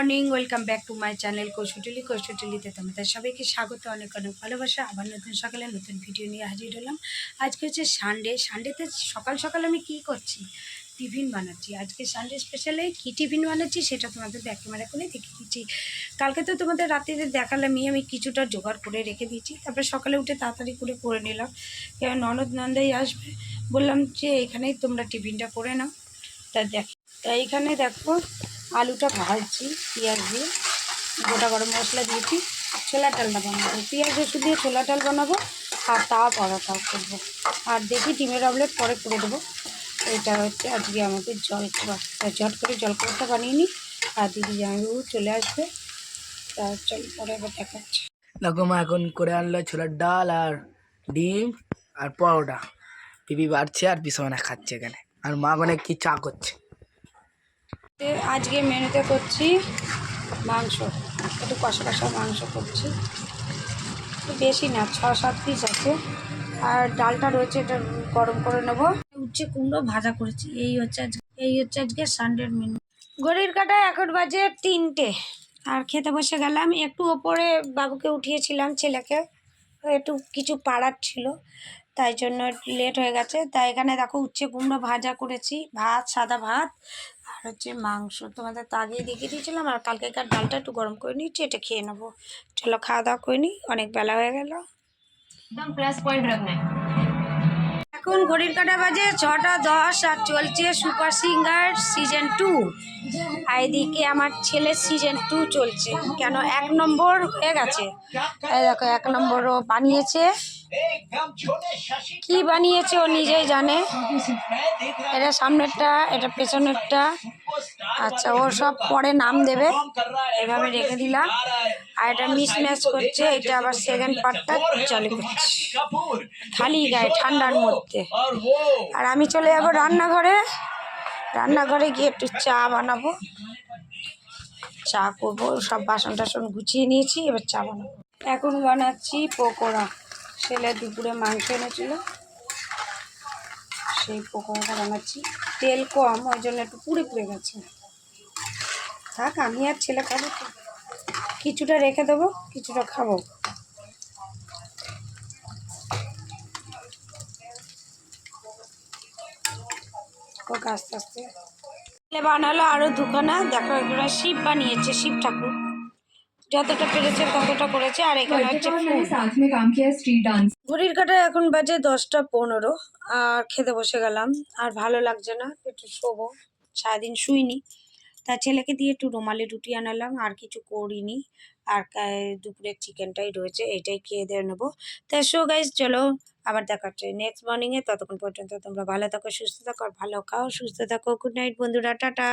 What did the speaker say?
Morning, welcome back to my channel Koushutuli কৌশুটুলিতে তোমাদের সবাইকে স্বাগত, অনেক অনেক ভালোবাসা। আবার নতুন সকালে নতুন ভিডিও নিয়ে হাজির হলাম। আজকে হচ্ছে সানডে। সানডেতে সকাল সকাল আমি কি করছি? টিফিন বানাচ্ছি। আজকে সানডে স্পেশালে কী টিফিন বানাচ্ছি সেটা তোমাদের ক্যামেরা করে দেখে দিচ্ছি কালকে তো তোমাদের রাত্রিতে দেখালামই, আমি কিছুটা জোগাড় করে রেখে দিয়েছি। তারপরে সকালে উঠে তাড়াতাড়ি করে করে নিলাম। এবার ননদ নন্দাই আসবে। বললাম যে এখানেই তোমরা টিফিনটা করে নাও। তা দেখ তা এইখানে দেখো আলুটা ভাজছি, পেঁয়াজ দিয়ে। গোটা গরম মশলা দিয়েছি ছোলা ডালটা বানাবো। পেঁয়াজ রসুন দিয়ে ছোলা ডাল বানাবো, আর তাও পরোটাও করব। আর দেখি ডিমের অমলেট পরে করে দেবো। এটা হচ্ছে আজকে আমাদের জল তা ঝট করে জল খাবারটা বানিয়ে নিই, আর দিদি জামাইবাবু চলে আসবে। তা চল, পরে এবার দেখাচ্ছি। দেখো মা, এখন করে আনলো ছোলার ডাল আর ডিম আর পরোটা। পিপি বাড়ছে আর পিসমনে খাচ্ছে এখানে। আর মা মানে কি চা করছে? তে আজকে মেনুতে করছি মাংস, একটু কষা কষা মাংস করছি। বেশি না, ছ সাত পিস আছে। আর ডালটা রয়েছে, এটা গরম করে নেব। উচ্ছে কুমড়ো ভাজা করেছি, এই হচ্ছে আজকে, এই হচ্ছে আজকে সানডের মেনু ঘড়ির কাটা এখন বাজে তিনটে। আর খেতে বসে গেলাম, একটু ওপরে বাবুকে উঠিয়েছিলাম ছেলেকে, একটু কিছু পাড়ার ছিল, তাই জন্য লেট হয়ে গেছে। তাই এখানে দেখো উচ্ছে কুমড়ো ভাজা করেছি, ভাত, সাদা ভাত আর হচ্ছে মাংস তোমাদের তো আগেই দেখিয়ে দিয়েছিলাম আর কালকেকার ডালটা একটু গরম করে নিচ্ছি এটা খেয়ে নেব। চলো খাওয়া দাওয়া করে নিই অনেক বেলা হয়ে গেল। এখন ঘড়ির কাটা বাজে ছটা দশ আর চলছে সুপার সিঙ্গার সিজন টু আর এদিকে আমার ছেলের সিজন টু চলছে কেন এক নম্বর হয়ে গেছে। দেখো এক নম্বরও বানিয়েছে। কি বানিয়েছে ও নিজেই জানে। এটা সামনেরটা, এটা পেছনেরটা। আচ্ছা ও সব পরে নাম দেবে। এভাবে রেখে দিলাম। আর এটা মিস ম্যাচ করছে, এটা আবার সেকেন্ড পার্টটা চালু করছে। খালি গায়ে, ঠান্ডার মধ্যে। আর আমি চলে যাব রান্নাঘরে। রান্নাঘরে গিয়ে একটু চা বানাবো। চা করব, সব বাসন টাসন গুছিয়ে নিয়েছি, এবার চা বানাবো। এখন বানাচ্ছি পকোড়া। ছেলে দুপুরে মাংস এনেছিল, সেই পকোড়াটা বানাচ্ছি। তেল কম, ওই জন্য একটু পুড়ে পুড়ে গেছে। থাক, আমি আর ছেলে খাব কিছুটা রেখে দেবো, কিছুটা খাব। আস্তে আস্তে। বানালো আরও দুখানা, দেখো এগুলো শিব বানিয়েছে, শিব ঠাকুর। যতটা পেরেছে ততটা করেছে আর এখানে হচ্ছে ঘড়ির কাটায় এখন বাজে দশটা পনেরো আর খেতে বসে গেলাম আর ভালো লাগছে না একটু শোবো। সারাদিন শুইনি। তা ছেলেকে দিয়ে একটু রুমালি রুটি আনালাম আর কিছু করিনি। আর দুপুরের চিকেনটাই রয়েছে এটাই খেয়ে দিয়ে নেব। তা শো গাইজ চলো আবার দেখা হচ্ছে নেক্সট মর্নিংয়ে ততক্ষণ পর্যন্ত তোমরা ভালো থাকো সুস্থ থাকো আর ভালো খাও সুস্থ থাকো। গুড নাইট বন্ধুরা টাটা।